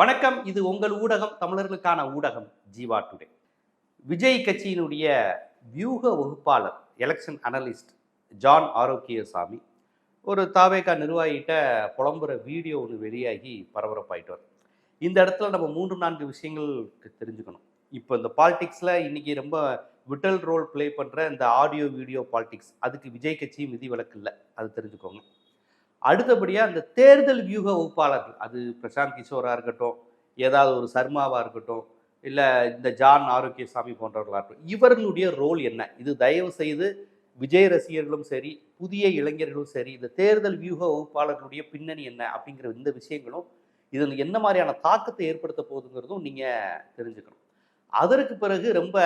வணக்கம். இது உங்கள் ஊடகம் தமிழர்களுக்கான ஊடகம் ஜீவா டுடே. விஜய் கட்சியினுடைய வியூக வகுப்பாளர் எலெக்ஷன் அனலிஸ்ட் ஜான் ஆரோக்கியசாமி ஒரு தாவேகா நிர்வாகிகிட்ட புலம்புற வீடியோ ஒன்று வெளியாகி பரபரப்பாயிட்டு வரும் இந்த இடத்துல நம்ம மூன்று நான்கு விஷயங்கள் தெரிஞ்சுக்கணும். இப்போ இந்த பாலிடிக்ஸில் இன்றைக்கி ரொம்ப விட்டல் ரோல் ப்ளே பண்ணுற இந்த ஆடியோ வீடியோ பாலிடிக்ஸ் அதுக்கு விஜய் கட்சியும் விதி விலக்கு இல்லை. அது தெரிஞ்சுக்கோங்க. அடுத்தபடியாக அந்த தேர்தல் வியூக வகுப்பாளர்கள் அது பிரசாந்த் கிஷோராக இருக்கட்டும் ஏதாவது ஒரு சர்மாவாக இருக்கட்டும் இல்லை இந்த ஜான் ஆரோக்கியசாமி போன்றவர்களாக இருக்கட்டும் இவர்களுடைய ரோல் என்ன? இது தயவு செய்து விஜய் ரசிகர்களும் சரி புதிய இளைஞர்களும் சரி இந்த தேர்தல் வியூக வகுப்பாளர்களுடைய பின்னணி என்ன அப்படிங்கிற இந்த விஷயங்களும் இதில் என்ன மாதிரியான தாக்கத்தை ஏற்படுத்த போகுதுங்கிறதும் நீங்கள் தெரிஞ்சுக்கணும். அதற்கு பிறகு ரொம்ப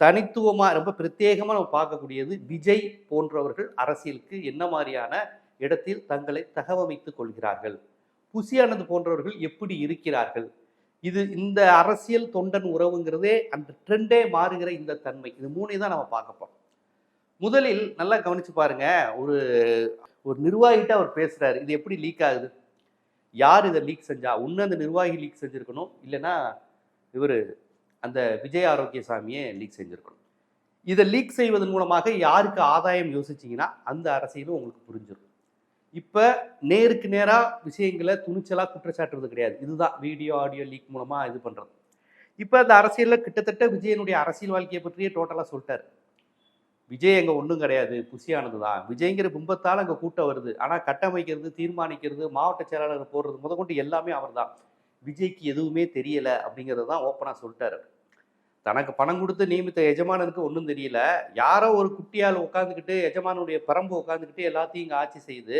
தனித்துவமாக ரொம்ப பிரத்யேகமாக நம்ம பார்க்கக்கூடியது விஜய் போன்றவர்கள் அரசியலுக்கு என்ன மாதிரியான இடத்தில் தங்களை தகவமைத்துக் கொள்கிறார்கள். புசியானது போன்றவர்கள் எப்படி இருக்கிறார்கள்? இது இந்த அரசியல் தொண்டன் உறவுங்கிறதே அந்த ட்ரெண்டே மாறுகிற இந்த தன்மை. இது மூணையும் தான் நம்ம பார்க்க போறோம். முதலில் நல்லா கவனிச்சு பாருங்க. ஒரு ஒரு நிர்வாகிட்ட அவர் பேசுறாரு. இது எப்படி லீக் ஆகுது? யார் இதை லீக் செஞ்சா? உன்ன அந்த நிர்வாகி லீக் செஞ்சிருக்கணும். இல்லைன்னா இவர் அந்த விஜய் ஆரோக்கியசாமியே லீக் செஞ்சிருக்கணும். இதை லீக் செய்வதன் மூலமாக யாருக்கு ஆதாயம் யோசிச்சிங்கன்னா அந்த அரசியலும் உங்களுக்கு புரிஞ்சிடும் இப்போ நேருக்கு நேராக விஷயங்களை துணிச்சலாக குற்றச்சாட்டுறது கிடையாது. இதுதான் வீடியோ ஆடியோ லீக் மூலமாக இது பண்ணுறது இப்போ அந்த அரசியலில் கிட்டத்தட்ட விஜயனுடைய அரசியல் வாழ்க்கையை பற்றியே டோட்டலாக சொல்லிட்டார். விஜய் அங்கே ஒன்றும் கிடையாது. புசியானது தான் விஜய்ங்கிற பிம்பத்தால் அங்கே கூட்டம் வருது. ஆனால் கட்டமைக்கிறது தீர்மானிக்கிறது மாவட்ட செயலாளர் போடுறது முதற்கொண்டு எல்லாமே அவர் தான் விஜய்க்கு எதுவுமே தெரியலை அப்படிங்கிறது தான் ஓப்பனாக சொல்லிட்டாரு. தனக்கு பணம் கொடுத்து நியமித்த எஜமானனுக்கு ஒன்றும் தெரியல. யாரோ ஒரு குட்டியால் உட்காந்துக்கிட்டு எஜமானுடைய பரம்பு உட்காந்துக்கிட்டு எல்லாத்தையும் இங்கே ஆட்சி செய்து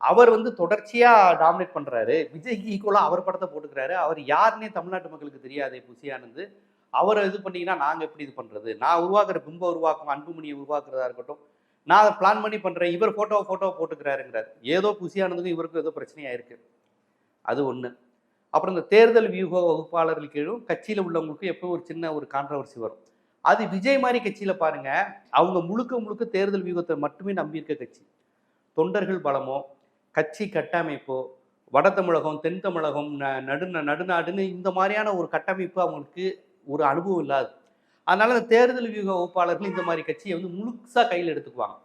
அவர் வந்து தொடர்ச்சியாக டாமினேட் பண்ணுறாரு விஜய்க்கு ஈக்குவலாக அவர் படத்தை போட்டுக்கிறாரு. அவர் யாருன்னே தமிழ்நாட்டு மக்களுக்கு தெரியாதே புசியானது அவரை இது பண்ணீங்கன்னா நாங்கள் எப்படி இது பண்ணுறது நான் உருவாக்குற பிம்ப உருவாக்கும் அன்புமணியை உருவாக்குறதா இருக்கட்டும். நான் அதை பிளான் பண்ணி பண்ணுறேன் இவர் ஃபோட்டோவை ஃபோட்டோவை போட்டுக்கிறாருங்கிறார். ஏதோ புசியானதுக்கும் இவருக்கும் ஏதோ பிரச்சனையாக இருக்கு அது ஒன்று அப்புறம் இந்த தேர்தல் வியூக வகுப்பாளர்கள் கீழும் கட்சியில் உள்ளவங்களுக்கு எப்போ ஒரு சின்ன ஒரு கான்ட்ரவர்சி வரும். அது விஜய் மாதிரி கட்சியில் பாருங்கள் அவங்க முழுக்க முழுக்க தேர்தல் வியூகத்தை மட்டுமே நம்பியிருக்க கட்சி. தொண்டர்கள் பலமோ கட்சி கட்டமைப்போ வட தமிழகம் தென் தமிழகம் ந- நடு நடுநாடுன்னு இந்த மாதிரியான ஒரு கட்டமைப்பு அவங்களுக்கு ஒரு அனுபவம் இல்லாது. அதனால அந்த தேர்தல் வியூக வகுப்பாளர்கள் இந்த மாதிரி கட்சியை வந்து முழுசாக கையில் எடுத்துக்குவாங்க.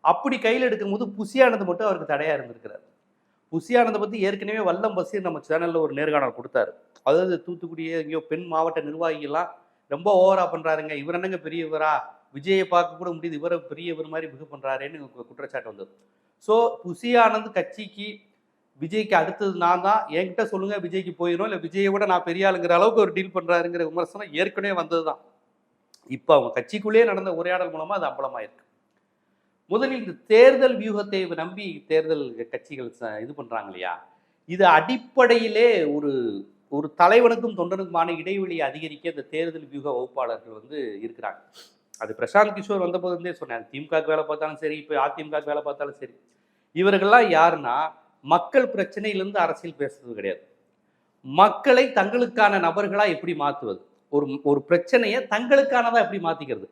அப்படி கையில் எடுக்கும்போது புசியானது மட்டும் அவருக்கு தடையாக இருந்திருக்கிறார். புசியானதை பற்றி ஏற்கனவே வல்லம் பசீர் நம்ம சேனலில் ஒரு நேர்காணல் கொடுத்தாரு. அதாவது தூத்துக்குடி எங்கேயோ பெண் மாவட்ட நிர்வாகிகள்லாம் ரொம்ப ஓவரா பண்ணுறாருங்க இவர் என்னங்க பெரியவரா? விஜயை பார்க்க கூட முடியுது. இவரை பெரியவர் மாதிரி பிகு பண்ணுறாருன்னு குற்றச்சாட்டு வந்தது. ஸோ புசி ஆனந்த் கட்சிக்கு விஜய்க்கு அடுத்தது நான் தான். என்கிட்ட சொல்லுங்கள் விஜய்க்கு போயிடும் இல்லை விஜயை விட நான் பெரிய ஆளுங்கிற அளவுக்கு ஒரு டீல் பண்ணுறாருங்கிற விமர்சனம் ஏற்கனவே வந்தது தான். இப்போ அவங்க கட்சிக்குள்ளேயே நடந்த உரையாடல் மூலமாக அது அம்பலமாயிருக்கு. முதலில் இந்த தேர்தல் வியூகத்தை நம்பி தேர்தல் கட்சிகள் ச- இது பண்ணுறாங்க இல்லையா? இது அடிப்படையிலே ஒரு ஒரு தலைவனுக்கும் தொண்டனுக்குமான இடைவெளியை அதிகரிக்க இந்த தேர்தல் வியூக வகுப்பாளர்கள் வந்து இருக்கிறாங்க. அது பிரசாந்த் கிஷோர் வந்தபோது இருந்தே சொன்னேன் திமுகவுக்கு வேலை பார்த்தாலும் சரி இப்போ அதிமுகவுக்கு வேலை பார்த்தாலும் சரி. இவர்கள்லாம் யாருன்னா மக்கள் பிரச்சனையிலேருந்து அரசியல் பேசுறது கிடையாது. மக்களை தங்களுக்கான நபர்களாக எப்படி மாற்றுவது ஒரு ஒரு பிரச்சனையை தங்களுக்கானதாக எப்படி மாற்றிக்கிறது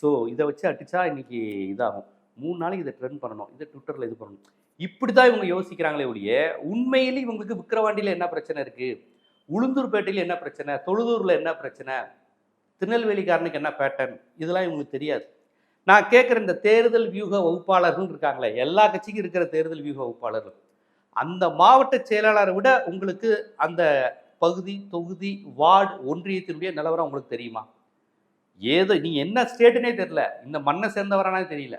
ஸோ இதை வச்சு அடித்தா இன்னைக்கு இதாகும். மூணு நாளைக்கு இதை ட்ரெண்ட் பண்ணணும். இதை ட்விட்டரில் இது பண்ணணும். இப்படி தான் இவங்க யோசிக்கிறாங்களே ஒழிய உண்மையிலே இவங்களுக்கு விக்கிரவாண்டியில் என்ன பிரச்சனை இருக்குது உளுந்தூர்பேட்டையில் என்ன பிரச்சனை? தொழுதூரில் என்ன பிரச்சனை? திருநெல்வேலிக்காரனுக்கு என்ன பேட்டர்ன் இதெல்லாம் இவங்களுக்கு தெரியாது. நான் கேட்குற இந்த தேர்தல் வியூக வகுப்பாளர்கள் இருக்காங்களே எல்லா கட்சிக்கும் இருக்கிற தேர்தல் வியூக வகுப்பாளர்கள். அந்த மாவட்ட செயலாளரை விட உங்களுக்கு அந்த பகுதி தொகுதி வார்டு ஒன்றியத்தினுடைய நிலவரம் உங்களுக்கு தெரியுமா? ஏதோ நீ என்ன ஸ்டேட்டுனே தெரில இந்த மண்ணை சேர்ந்தவரானே தெரியல.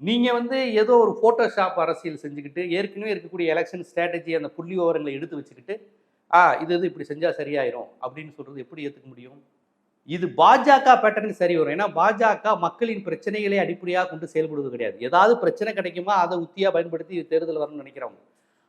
நீங்கள் வந்து ஏதோ ஒரு ஃபோட்டோஷாப் அரசியல் செஞ்சுக்கிட்டு ஏற்கனவே இருக்கக்கூடிய எலெக்ஷன் ஸ்ட்ராட்டஜி அந்த புள்ளி விவரங்களை எடுத்து வச்சுக்கிட்டு ஆ இது இது இப்படி செஞ்சால் சரியாயிரும் அப்படின்னு சொல்கிறது எப்படி ஏற்றுக்க முடியும்? இது பாஜக பேட்டர்னுக்கு சரி வரும். ஏன்னா பாஜக மக்களின் பிரச்சனைகளை அடிப்படையாக கொண்டு செயல்படுவது கிடையாது. ஏதாவது பிரச்சனை கிடைக்குமா அதை உத்தியாக பயன்படுத்தி தேர்தல் வரணும்னு நினைக்கிறவங்க.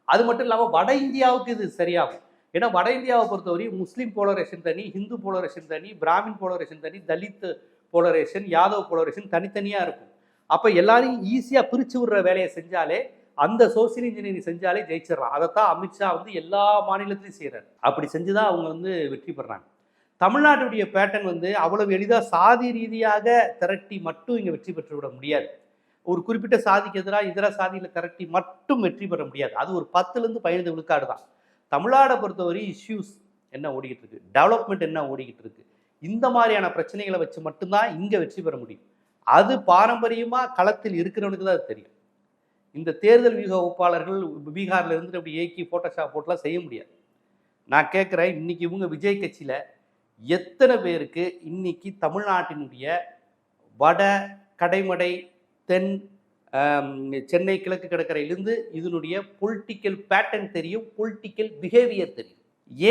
அது மட்டும் இல்லாமல் வட இந்தியாவுக்கு இது சரியாகும். ஏன்னா வட இந்தியாவை பொறுத்தவரை முஸ்லீம் போலரேஷன் தனி ஹிந்து போலரேஷன் தனி பிராமின் போலரேஷன் தனி தலித் போலரேஷன் யாதவ் போலரேஷன் தனித்தனியாக இருக்கும். அப்போ எல்லாரையும் ஈஸியாக பிரித்து விடுற வேலையை செஞ்சாலே அந்த சோசியல் இன்ஜினியரிங் செஞ்சாலே ஜெயிச்சிடறான் அதைத்தான் அமித்ஷா வந்து எல்லா மாநிலத்திலையும் செய்கிறார் அப்படி செஞ்சு தான் அவங்க வந்து வெற்றி பெறாங்க. தமிழ்நாட்டுடைய பேட்டர்ன் வந்து அவ்வளவு எளிதாக சாதி ரீதியாக திரட்டி மட்டும் இங்கே வெற்றி பெற்று விட முடியாது. ஒரு குறிப்பிட்ட சாதிக்கு எதிராக இதர சாதியில் திரட்டி மட்டும் வெற்றி பெற முடியாது. அது ஒரு பத்துலேருந்து பதினைந்து விழுக்காடு தான். தமிழ்நாடை பொறுத்தவரை இஷ்யூஸ் என்ன ஓடிக்கிட்டு இருக்கு? டெவலப்மெண்ட் என்ன ஓடிக்கிட்டு இருக்கு? இந்த மாதிரியான பிரச்சனைகளை வச்சு மட்டும்தான் இங்கே வெற்றி பெற முடியும். அது பாரம்பரியமாக களத்தில் இருக்கிறவனுக்கு தான் அது தெரியும். இந்த தேர்தல் வியூக ஒப்பாளர்கள் பீகாரில் இருந்து அப்படி ஏக்கி ஃபோட்டோஷாப் போட்டெலாம் செய்ய முடியாது. நான் கேட்குறேன் இன்னைக்கு இவங்க விஜய் கட்சியில் எத்தனை பேருக்கு இன்னைக்கு தமிழ்நாட்டினுடைய வட கடைமடை தென் சென்னை கிழக்கு கடற்கரையிலிருந்து இதனுடைய பொலிட்டிக்கல் பேட்டர்ன் தெரியும் பொலிட்டிக்கல் பிஹேவியர் தெரியும்.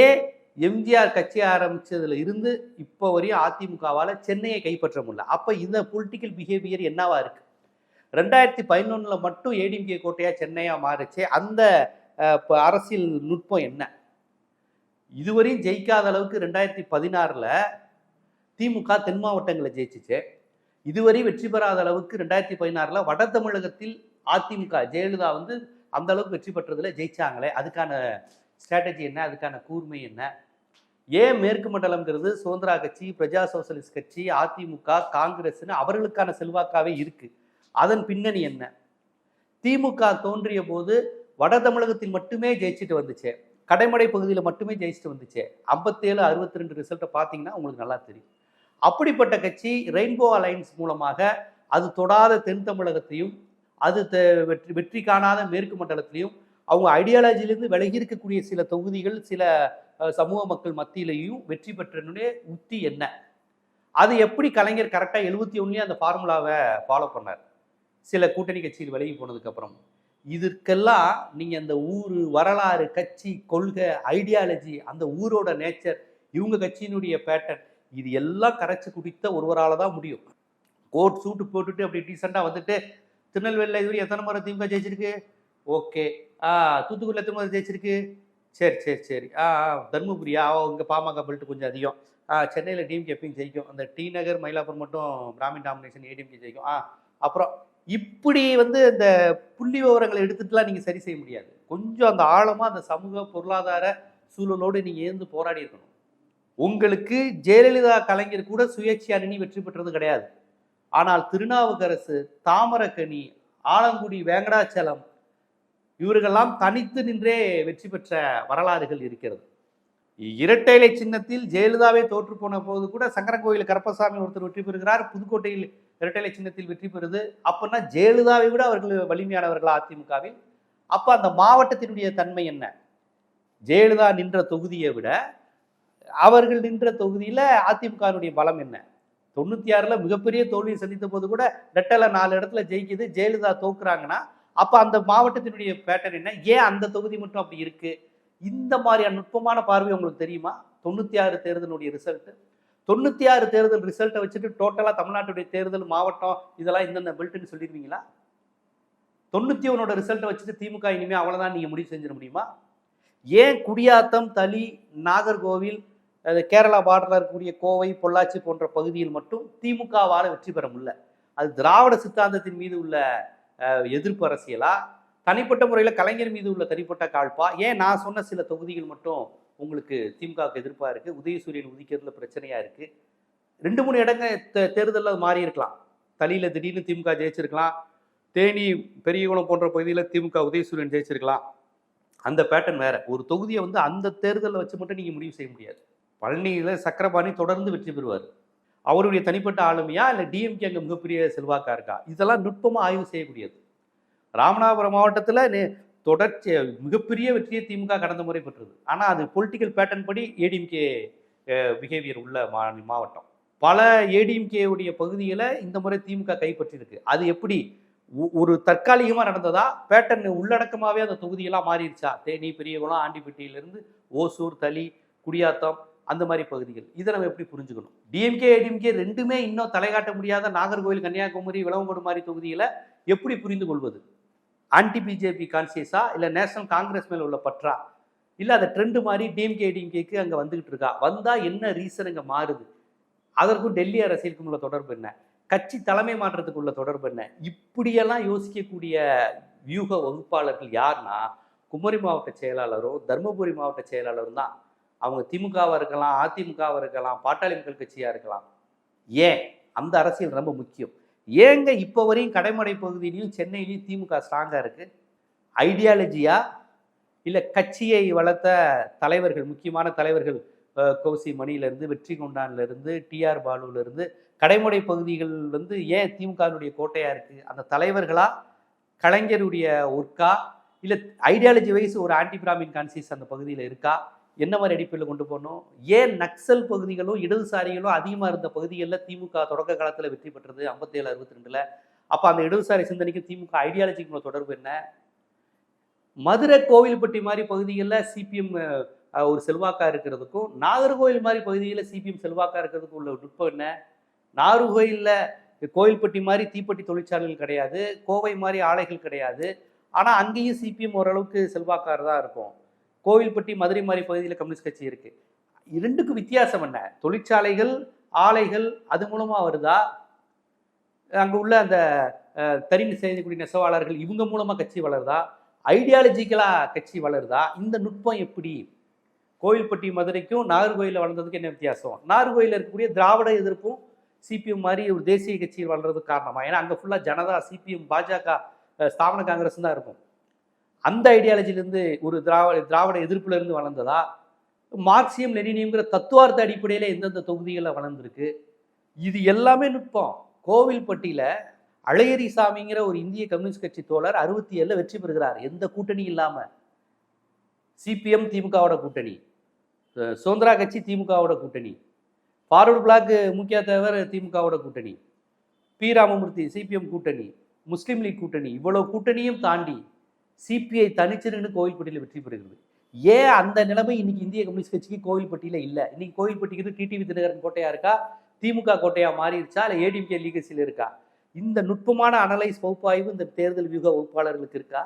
ஏன் எம்ஜிஆர் கட்சி ஆரம்பித்ததுல இருந்து இப்போ வரையும் அதிமுகவால் சென்னையை கைப்பற்ற முடியல? அப்போ இந்த பொலிட்டிக்கல் பிஹேவியர் என்னவா இருக்கு? ரெண்டாயிரத்தி பதினொன்றில் மட்டும் ஏடிஎம்கே கோட்டையாக சென்னையாக மாறுச்சு அந்த அரசியல் நுட்பம் என்ன? இதுவரையும் ஜெயிக்காத அளவுக்கு ரெண்டாயிரத்தி பதினாறில் திமுக தென் மாவட்டங்களை ஜெயிச்சிச்சு. இதுவரை வெற்றி பெறாத அளவுக்கு ரெண்டாயிரத்தி பதினாறில் வட தமிழகத்தில் அதிமுக ஜெயலலிதா வந்து அந்த அளவுக்கு வெற்றி பெற்றதில் ஜெயிச்சாங்களே. அதுக்கான ஸ்ட்ராட்டஜி என்ன? அதுக்கான கூர்மை என்ன? ஏன் மேற்கு மண்டலம்ங்கிறது சுதந்திரா கட்சி பிரஜா சோசலிஸ்ட் கட்சி அதிமுக காங்கிரஸ்னு அவர்களுக்கான செல்வாக்காவே இருக்கு. அதன் பின்னணி என்ன? திமுக தோன்றிய போது வட தமிழகத்தில் மட்டுமே ஜெயிச்சுட்டு வந்துச்சு. கடைமடை பகுதியில் மட்டுமே ஜெயிச்சுட்டு வந்துச்சு. ஐம்பத்தேழு அறுபத்தி ரெண்டு ரிசல்ட்டை பார்த்தீங்கன்னா உங்களுக்கு நல்லா தெரியும். அப்படிப்பட்ட கட்சி ரெயின்போ அலைன்ஸ் மூலமாக அது தொடாத தென் தமிழகத்தையும் அது வெற்றி வெற்றி காணாத மேற்கு மண்டலத்திலையும் அவங்க ஐடியாலஜிலிருந்து விலகி இருக்கக்கூடிய சில தொகுதிகள் சில சமூக மக்கள் மத்தியிலையும் வெற்றி பெற்றனுடைய உத்தி என்ன? அது எப்படி கலைஞர் கரெக்டாக எழுபத்தி ஒன்றுலேயே அந்த ஃபார்முலாவை ஃபாலோ பண்ணார்? சில கூட்டணி கட்சியில் விலகி போனதுக்கப்புறம் இதற்கெல்லாம் நீங்கள் அந்த ஊர் வரலாறு கட்சி கொள்கை ஐடியாலஜி அந்த ஊரோட நேச்சர் இவங்க கட்சியினுடைய பேட்டர்ன் இது எல்லாம் கரைச்சி குடித்த ஒருவரால் தான் முடியும். கோட் சூட்டு போட்டுட்டு அப்படி டீசெண்டாக வந்துட்டு திருநெல்வேலியில் இதுவரை எத்தனை முறை திமுக ஜெயிச்சிருக்கு? ஓகே ஆ தூத்துக்குடியில் எத்தனை முறை ஜெயிச்சிருக்கு? சரி சரி சரி. ஆ தர்மபுரியா இங்கே பாமக பெல்ட் கொஞ்சம் அதிகம். ஆ சென்னையில் டிஎம்கே எப்பயும் ஜெயிக்கும். அந்த டி நகர் மயிலாப்பூர் மட்டும் பிராமின் டாமினேஷன் ஏடிஎம்கே ஜெயிக்கும். ஆ அப்புறம் இப்படி வந்து இந்த புள்ளி விவரங்களை எடுத்துட்டுலாம் நீங்கள் சரி செய்ய முடியாது. கொஞ்சம் அந்த ஆழமாக அந்த சமூக பொருளாதார சூழலோடு நீங்கள் இருந்து போராடி இருக்கணும். உங்களுக்கு ஜெயலலிதா கலைஞர் கூட சுயேட்சை அணி வெற்றி பெற்றது கிடையாது. ஆனால் திருநாவுக்கரசு தாமரக்கனி ஆலங்குடி வேங்கடாச்சலம் இவர்களெல்லாம் தனித்து நின்றே வெற்றி பெற்ற வரலாறுகள் இருக்கிறது. இரட்டைலை சின்னத்தில் ஜெயலலிதாவே தோற்று போன போது கூட சங்கரன்கோயில் கருப்பசாமி ஒருத்தர் வெற்றி பெறுகிறார். புதுக்கோட்டையில் இரட்டைலை சின்னத்தில் வெற்றி பெறுது. அப்படின்னா ஜெயலலிதாவை விட அவர்கள் வலிமையானவர்களா அதிமுகவில். அப்போ அந்த மாவட்டத்தினுடைய தன்மை என்ன? ஜெயலலிதா நின்ற தொகுதியை விட அவர்கள் நின்ற தொகுதியில் அதிமுகவினுடைய பலம் என்ன? தொண்ணூற்றி ஆறில் மிகப்பெரிய தோல்வியை சந்தித்த போது கூட ரெட்டல நாலு இடத்துல ஜெயிக்குது ஜெயலலிதா தோக்குறாங்கன்னா அப்போ அந்த மாவட்டத்தினுடைய பேட்டர் என்ன? ஏன் அந்த தொகுதி மட்டும் அப்படி இருக்குது இந்த மாதிரியான நுட்பமான பார்வை உங்களுக்கு தெரியுமா? தொண்ணூற்றி ஆறு தேர்தலுடைய ரிசல்ட்டு தொண்ணூத்தி ஆறு தேர்தல் ரிசல்ட்டை வச்சுட்டு டோட்டலாக தமிழ்நாட்டுடைய தேர்தல் மாவட்டம் இதெல்லாம் இந்தந்த பெல்ட்டுன்னு சொல்லிடுவீங்களா? தொண்ணூத்தி ஒன்னோட ரிசல்ட்டை வச்சுட்டு திமுக இனிமே அவ்வளோதான் நீங்க முடிவு செஞ்சிட முடியுமா? ஏன் குடியாத்தம் தளி நாகர்கோவில் கேரளா பார்டரில் இருக்கக்கூடிய கோவை பொள்ளாச்சி போன்ற பகுதியில் மட்டும் திமுகவால் வெற்றி பெற முடியல. அது திராவிட சித்தாந்தத்தின் மீது உள்ள எதிர்ப்பு அரசியலா? தனிப்பட்ட முறையில் கலைஞர் மீது உள்ள தனிப்பட்ட காழ்ப்பா ஏன் நான் சொன்ன சில தொகுதிகள் மட்டும் உங்களுக்கு திமுகவுக்கு எதிர்ப்பாக இருக்குது உதயசூரியன் உதிக்கிறதுல பிரச்சனையாக இருக்குது ரெண்டு மூணு இடங்க தேர்தலில் அது மாறி இருக்கலாம் தளியில் திடீர்னு திமுக ஜெயிச்சிருக்கலாம். தேனி பெரியகுளம் போன்ற பகுதியில் திமுக உதயசூரியன் ஜெயிச்சிருக்கலாம். அந்த பேட்டர்ன் வேறு. ஒரு தொகுதியை வந்து அந்த தேர்தலில் வச்சு மட்டும் நீங்கள் முடிவு செய்ய முடியாது. பழனியில் சக்கரபாணி தொடர்ந்து வெற்றி பெறுவார். அவருடைய தனிப்பட்ட ஆளுமையா இல்லை டிஎம்கே அங்கே மிகப்பெரிய செல்வாக்கா இருக்கா? இதெல்லாம் நுட்பமாக ஆய்வு செய்யக்கூடியது. ராமநாதபுரம் மாவட்டத்தில் தொடர்ச்சி மிகப்பெரிய வெற்றியை திமுக கடந்த முறை பெற்றது. ஆனால் அது பொலிட்டிக்கல் பேட்டர்ன் படி ஏடிஎம்கே பிஹேவியர் உள்ள மா மாவட்டம். பல ஏடிஎம்கேவுடைய பகுதிகளை இந்த முறை திமுக கைப்பற்றியிருக்கு. அது எப்படி? ஒ- ஒரு தற்காலிகமாக நடந்ததா? பேட்டர்ன் உள்ளடக்கமாகவே அந்த தொகுதியெல்லாம் மாறிடுச்சா? தேனி பெரியகுளம் ஆண்டிப்பட்டியிலிருந்து ஓசூர் தளி குடியாத்தம் அந்த மாதிரி பகுதிகள். இதை நம்ம எப்படி புரிஞ்சுக்கணும்? டிஎம்கே ஏடிஎம்கே ரெண்டுமே இன்னும் தலைகாட்ட முடியாத நாகர்கோவில் கன்னியாகுமரி விளவங்கோடு மாதிரி தொகுதியில் எப்படி புரிந்து கொள்வது? ஆன்டி பிஜேபி கான்சியஸா இல்லை நேஷனல் காங்கிரஸ் மேலே உள்ள பற்றா? இல்லை அந்த ட்ரெண்டு மாதிரி டிஎம்கே டிஎம்கேக்கு அங்கே வந்துகிட்டு இருக்கா? வந்தால் என்ன ரீசன் இங்கே மாறுது? அதற்கும் டெல்லி அரசியலுக்கும் உள்ள தொடர்பு என்ன? கட்சி தலைமை மாற்றத்துக்கு உள்ள தொடர்பு என்ன? இப்படியெல்லாம் யோசிக்கக்கூடிய வியூக வகுப்பாளர்கள் யார்னா குமரி மாவட்ட செயலாளரும் தருமபுரி மாவட்ட செயலாளரும் தான். அவங்க திமுகவாக இருக்கலாம் அதிமுகவாக இருக்கலாம் பாட்டாளி மக்கள் கட்சியாக இருக்கலாம். ஏன்? அந்த அரசியல் ரொம்ப முக்கியம். ஏங்க இப்போ வரையும் கடைமடை பகுதியிலையும் சென்னையிலையும் திமுக ஸ்ட்ராங்காக இருக்குது ஐடியாலஜியா இல்லை கட்சியை வளர்த்த தலைவர்கள் முக்கியமான தலைவர்கள் கௌசி மணியிலேருந்து வெற்றி கொண்டான்லேருந்து டிஆர் பாலுவிலேருந்து கடைமுடை பகுதிகள் வந்து ஏன் திமுகவினுடைய கோட்டையாக இருக்குது அந்த தலைவர்களா? கலைஞருடைய ஒர்க்கா? இல்லை ஐடியாலஜி வைஸ் ஒரு ஆன்டி பிராமின் கான்சியஸ் அந்த பகுதியில் இருக்கா? என்ன மாதிரி அடிப்படையில் கொண்டு போகணும் ஏன் நக்சல் பகுதிகளும் இடதுசாரிகளும் அதிகமாக இருந்த பகுதிகளில் திமுக தொடக்க காலத்தில் வெற்றி பெற்றது ஐம்பத்தேழு அறுபத்தி ரெண்டில் அப்போ அந்த இடதுசாரி சிந்தனைக்கும் திமுக ஐடியாலஜிக்கு தொடர்பு என்ன? மதுரை கோவில்பட்டி மாதிரி பகுதிகளில் சிபிஎம் ஒரு செல்வாக்காக இருக்கிறதுக்கும் நாகர்கோவில் மாதிரி பகுதிகளில் சிபிஎம் செல்வாக்காக இருக்கிறதுக்கும் உள்ள நுட்பம் என்ன? நாகர்கோயிலில் கோயில்பட்டி மாதிரி தீப்பெட்டி தொழிற்சாலைகள் கிடையாது கோவை மாதிரி ஆலைகள் கிடையாது. ஆனால் அங்கேயும் சிபிஎம் ஓரளவுக்கு செல்வாக்காக தான் இருக்கும். கோவில்பட்டி மதுரை மாதிரி பகுதியில் கம்யூனிஸ்ட் கட்சி இருக்குது இரண்டுக்கும் வித்தியாசம் என்ன? தொழிற்சாலைகள் ஆலைகள் அது மூலமாக வருதா? அங்கே உள்ள அந்த அஹ், செய்யக்கூடிய நெசவாளர்கள் இவங்க மூலமாக கட்சி வளருதா? ஐடியாலஜிக்கலாக கட்சி வளருதா? இந்த நுட்பம் எப்படி? கோவில்பட்டி மதுரைக்கும் நாகர்கோயிலில் வளர்ந்ததுக்கு என்ன வித்தியாசம்? நாகர்கோயிலில் இருக்கக்கூடிய திராவிட எதிர்ப்பும் சிபிஎம் மாதிரி ஒரு தேசிய கட்சியில் வளர்றதுக்கு காரணமாக ஏன்னா அங்கே ஃபுல்லாக ஜனதா சிபிஎம் பாஜக ஸ்தாபன காங்கிரஸ் தான் இருக்கும். அந்த ஐடியாலஜிலேருந்து ஒரு திராவிட திராவிட எதிர்ப்புலேருந்து வளர்ந்ததா? மார்க்சியம் லெனினியம்ங்கிற தத்துவார்த்த அடிப்படையில் எந்தெந்த தொகுதிகளில் வளர்ந்துருக்கு? இது எல்லாமே நுட்பம். கோவில்பட்டியில் அழகிரி சாமிங்கிற ஒரு இந்திய கம்யூனிஸ்ட் கட்சி தோழர் அறுபத்தி ஏழில் வெற்றி பெறுகிறார். எந்த கூட்டணி இல்லாமல் சிபிஎம் திமுகவோட கூட்டணி. சுதந்திரா கட்சி திமுகவோட கூட்டணி. ஃபார்வர்டு பிளாக் முக்கிய தேவர் திமுகவோட கூட்டணி. பி. ராமமூர்த்தி சிபிஎம் கூட்டணி. முஸ்லீம் லீக் கூட்டணி. இவ்வளோ கூட்டணியும் தாண்டி சிபிஐ தனிச்சிருன்னு கோவில்பட்டியில் வெற்றி பெறுகிறது. ஏன் அந்த நிலைமை இன்னைக்கு இந்திய கம்யூனிஸ்ட் கட்சிக்கு கோவில்பட்டியில் இல்லை. இன்னைக்கு கோவில்பட்டிக்கு டிடிவி தினகரன் கோட்டையா இருக்கா? திமுக கோட்டையா மாறிடுச்சா இல்லை ஏடிஎம்கே லீகசியில் இருக்கா? இந்த நுட்பமான அனலைஸ் பகுப்பாய்வு இந்த தேர்தல் வியூக வகுப்பாளர்களுக்கு இருக்கா?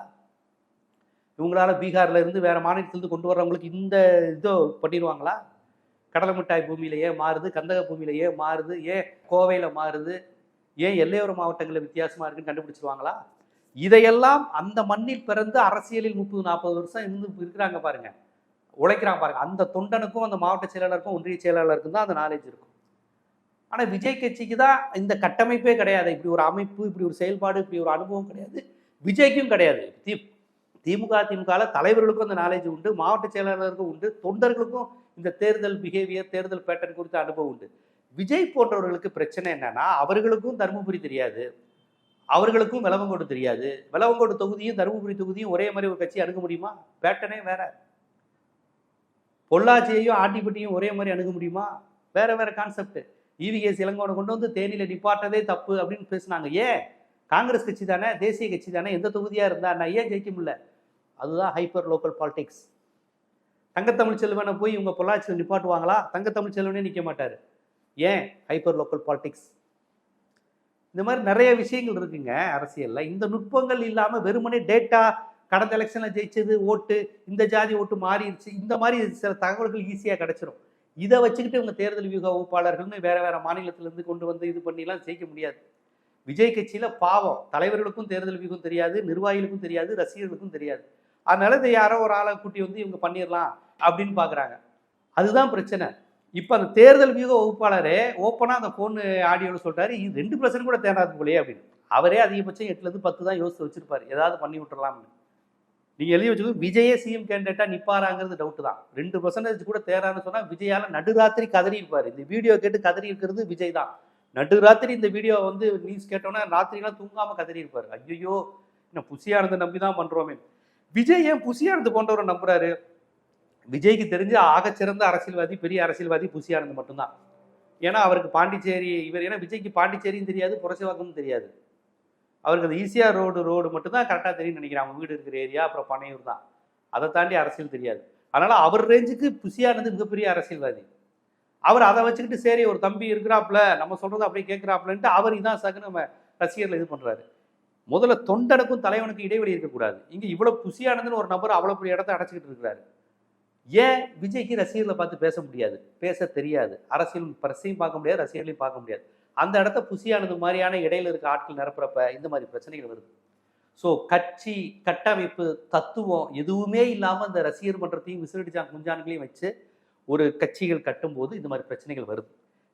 இவங்களால பீகார்ல இருந்து வேற மாநிலத்திலிருந்து கொண்டு வர்றவங்களுக்கு இந்த இதோ பண்ணிடுவாங்களா? கடலை மிட்டாய் பூமியில ஏன் மாறுது? கந்தக பூமியில ஏன் மாறுது? ஏன் கோவையில மாறுது? ஏன் எல்லையோர மாவட்டங்களில் வித்தியாசமா இருக்குன்னு கண்டுபிடிச்சிருவாங்களா? இதையெல்லாம் அந்த மண்ணில் பிறந்து அரசியலில் முப்பது நாற்பது வருஷம் இருந்து இருக்கிறாங்க பாருங்க. உழைக்கிறாங்க பாருங்க. அந்த தொண்டனுக்கும் அந்த மாவட்ட செயலாளருக்கும் ஒன்றிய செயலாளருக்கும் தான் அந்த நாலேஜ் இருக்கும். ஆனால் விஜய் கட்சிக்கு தான் இந்த கட்டமைப்பே கிடையாது. இப்படி ஒரு அமைப்பு இப்படி ஒரு செயல்பாடு இப்படி ஒரு அனுபவம் கிடையாது. விஜய்க்கும் கிடையாது. தி திமுக திமுகவில் தலைவர்களுக்கும் அந்த நாலேஜ் உண்டு. மாவட்ட செயலாளருக்கும் உண்டு. தொண்டர்களுக்கும் இந்த தேர்தல் பிஹேவியர் தேர்தல் பேட்டர்ன் குறித்த அனுபவம் உண்டு. விஜய் போன்றவர்களுக்கு பிரச்சனை என்னன்னா அவர்களுக்கும் தருமபுரி தெரியாது. அவர்களுக்கும் விளவங்கோடு தெரியாது. விளவங்கோடு தொகுதியும் தருமபுரி தொகுதியும் ஒரே மாதிரி ஒரு கட்சி அணுக முடியுமா? பேட்டனே வேற. பொள்ளாச்சியையும் ஆட்டிப்பட்டியும் ஒரே மாதிரி அணுக முடியுமா? வேற வேற கான்செப்ட் இவிகேஸ் இளங்கோனை கொண்டு வந்து தேனியில நிப்பாட்டதே தப்பு அப்படின்னு பேசுனாங்க. ஏன்? காங்கிரஸ் கட்சி தானே? தேசிய கட்சி தானே? எந்த தொகுதியா இருந்தா? நான் ஏன் ஜெயிக்க முடியல? அதுதான் ஹைப்பர் லோக்கல் பாலிடிக்ஸ் தங்கத்தமிழ் செல்வனை போய் இவங்க பொள்ளாச்சியில் நிப்பாட்டுவாங்களா? தங்கத்தமிழ் செல்வனே நிற்க மாட்டார். ஏன்? ஹைப்பர் லோக்கல் பாலிடிக்ஸ் இந்த மாதிரி நிறைய விஷயங்கள் இருக்குங்க அரசியலில். இந்த நுட்பங்கள் இல்லாமல் வெறுமனே டேட்டா கடந்த எலெக்ஷனில் ஜெயிச்சது ஓட்டு இந்த ஜாதி ஓட்டு மாறிடுச்சு இந்த மாதிரி சில தகவல்கள் ஈஸியாக கிடச்சிரும். இதை வச்சுக்கிட்டு இவங்க தேர்தல் வியூக வகுப்பாளர்கள்னு வேறு வேறு மாநிலத்திலேருந்து கொண்டு வந்து இது பண்ணிலாம் ஜெயிக்க முடியாது. விஜய் கட்சியில் பாவம். தலைவர்களுக்கும் தேர்தல் வியூகம் தெரியாது நிர்வாகிகளுக்கும் தெரியாது ரசிகர்களுக்கும் தெரியாது. அதனால இதை யாரோ ஒரு ஆளை கூட்டி வந்து இவங்க பண்ணிடலாம் அப்படின்னு பார்க்குறாங்க அதுதான் பிரச்சனை. இப்போ அந்த தேர்தல் வியூக வகுப்பாளரே ஓப்பனாக அந்த ஃபோன் ஆடியோவில் சொல்கிறாரு இது ரெண்டு பிரச்சனை கூட தேடாது போலயே அப்படின்னு. அவரே அதிகபட்சம் எட்டுலேருந்து பத்து தான் யோசித்து வச்சுருப்பார். ஏதாவது பண்ணி விட்டுறலாம்னு நீங்கள் எழுதி வச்சுக்கோ விஜயே சிஎம் கேண்டிடேட்டாக நிப்பாராங்கிறது டவுட்டு தான். ரெண்டு பர்சன்டேஜ் கூட தேரான்னு சொன்னால் விஜயால் நடுராத்திரி கதறி இருப்பார். இந்த வீடியோ கேட்டு கதறி இருக்கிறது விஜய் தான். நடுராத்திரி இந்த வீடியோ வந்து நியூஸ் கேட்டோன்னா ராத்திரிலாம் தூங்காமல் கதறி இருப்பார். ஐயோ இன்னும் புசியானதை நம்பி தான் பண்ணுறோமே விஜய் ஏன் புசியானது போன்றவரை நம்புறாரு? விஜய்க்கு தெரிஞ்ச ஆகச்சிறந்த அரசியல்வாதி பெரிய அரசியல்வாதி புசியானது மட்டும்தான். ஏன்னா அவருக்கு பாண்டிச்சேரி இவர் ஏன்னா விஜய்க்கு பாண்டிச்சேரியும் தெரியாது புரட்சிவாக்கமும் தெரியாது. அவருக்கு அந்த ஈஸியாக ரோடு ரோடு மட்டும்தான் கரெக்டாக தெரியும் நினைக்கிறேன். அவங்க வீடு இருக்கிற ஏரியா அப்புறம் பனையூர் தான். அதை தாண்டி அரசியல் தெரியாது. அதனால் அவர் ரேஞ்சுக்கு புசியானது மிகப்பெரிய அரசியல்வாதி. அவர் அதை வச்சுக்கிட்டு சரி ஒரு தம்பி இருக்கிறாப்புல நம்ம சொல்கிறத அப்படியே கேட்குறாப்புலன்ட்டு அவர் இதான் சகுனு நம்ம ரசிகர்கள் இது பண்ணுறாரு முதல்ல தொண்டனுக்கும் தலைவனுக்கும் இடைவெளி இருக்கக்கூடாது. இங்கே இவ்வளோ புசியானதுன்னு ஒரு நபர் அவ்வளோ பெரிய இடத்த அடைச்சிக்கிட்டு இருக்கிறாரு. ஏன் விஜய்க்கு ரசிகர்களை பார்த்து பேச முடியாது? பேச தெரியாது. அரசியல் பரிசையும் பார்க்க முடியாது ரசிகர்களையும் பார்க்க முடியாது. அந்த இடத்த புசியானது மாதிரியான இடையில இருக்க ஆட்கள் நிரப்புறப்ப இந்த மாதிரி பிரச்சனைகள் வருது. ஸோ கட்சி கட்டமைப்பு தத்துவம் எதுவுமே இல்லாமல் அந்த ரசிகர் மன்றத்தையும் விசிலடிச்சான் குஞ்சான்களையும் வச்சு ஒரு கட்சிகள் கட்டும்போது இந்த மாதிரி பிரச்சனைகள் வருது.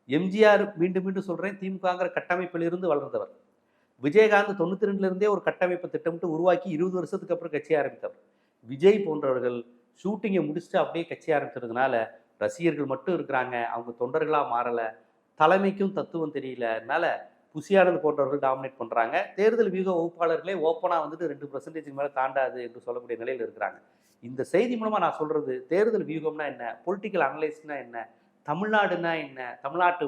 எம்ஜிஆர் மீண்டும் மீண்டும் சொல்கிறேன் திமுகங்கிற கட்டமைப்பிலிருந்து வளர்ந்தவர். விஜயகாந்த் தொண்ணூற்றி ரெண்டுலேருந்தே ஒரு கட்டமைப்பை திட்டமிட்டு உருவாக்கி இருபது வருஷத்துக்கு அப்புறம் கட்சி ஆரம்பித்தவர். விஜய் போன்றவர்கள் ஷூட்டிங்கை முடிச்சுட்டு அப்படியே கட்சி ஆரம்பிச்சதுனால ரசிகர்கள் மட்டும் இருக்கிறாங்க. அவங்க தொண்டர்களாக மாறலை. தலைமைக்கும் தத்துவம் தெரியலனால புசியானது போன்றவர்கள் டாமினேட் பண்ணுறாங்க தேர்தல் வியூக வகுப்பாளர்களே ஓப்பனாக வந்துட்டு ரெண்டு பர்சன்டேஜ் மேலே தாண்டாது என்று சொல்லக்கூடிய நிலையில் இருக்கிறாங்க. இந்த செய்தி மூலமாக நான் சொல்கிறது தேர்தல் வியூகம்னா என்ன? பொலிட்டிக்கல் அனலைஸ்னா என்ன? தமிழ்நாடுனா என்ன? தமிழ்நாட்டு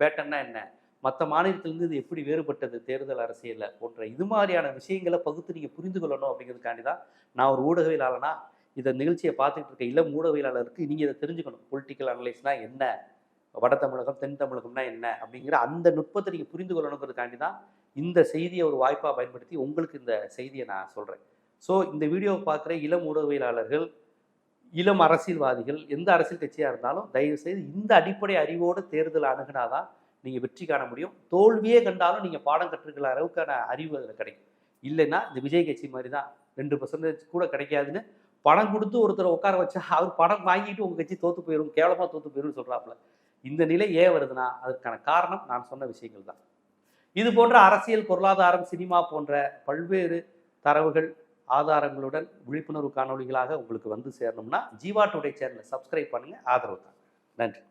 பேட்டர்னா என்ன? மற்ற மாநிலத்திலிருந்து இது எப்படி வேறுபட்டது? தேர்தல் அரசியலில் போன்ற இது மாதிரியான விஷயங்களை பகுத்து நீங்கள் புரிந்து கொள்ளணும் அப்படிங்கிறதுக்காண்டி தான் நான் ஒரு ஊடகவியலாளனா இந்த நிகழ்ச்சியை பார்த்துக்கிட்டு இருக்க இளம் ஊடகவியலாளருக்கு நீங்கள் இதை தெரிஞ்சுக்கணும். பொலிட்டிக்கல் அனலைஸ்னா என்ன? வட தமிழகம் தென் தமிழகம்னா என்ன? அப்படிங்கிற அந்த நுட்பத்தை நீங்கள் புரிந்து கொள்ளணுங்கிறதுக்காண்டி தான் இந்த செய்தியை ஒரு வாய்ப்பாக பயன்படுத்தி உங்களுக்கு இந்த செய்தியை நான் சொல்கிறேன் ஸோ இந்த வீடியோவை பார்க்குற இளம் ஊடகவியலாளர்கள் இளம் அரசியல்வாதிகள் எந்த அரசியல் கட்சியாக இருந்தாலும் தயவு செய்து இந்த அடிப்படை அறிவோடு தேர்தல் அணுகினாதான் நீங்கள் வெற்றி காண முடியும். தோல்வியே கண்டாலும் நீங்கள் பாடம் கற்றுக்கிற அளவுக்கான அறிவு அதில் கிடைக்கும். இல்லைன்னா இந்த விஜய் கட்சி மாதிரி தான். ரெண்டு பர்சன்டேஜ் கூட கிடைக்காதுன்னு பணம் கொடுத்து ஒருத்தரை உட்கார வச்சா அவர் பணம் வாங்கிட்டு உங்கள் கட்சி தோற்று போயிடும் கேவலமாக தோற்று போயிடும்னு சொல்கிறாப்புல இந்த நிலை ஏன் வருதுன்னா அதற்கான காரணம் நான் சொன்ன விஷயங்கள் தான். இது போன்ற அரசியல் பொருளாதாரம் சினிமா போன்ற பல்வேறு தரவுகள் ஆதாரங்களுடன் விழிப்புணர்வு காணொளிகளாக உங்களுக்கு வந்து சேரணும்னா ஜீவா டுடே சேனலை சப்ஸ்கிரைப் பண்ணுங்கள் ஆதரவு தான். நன்றி.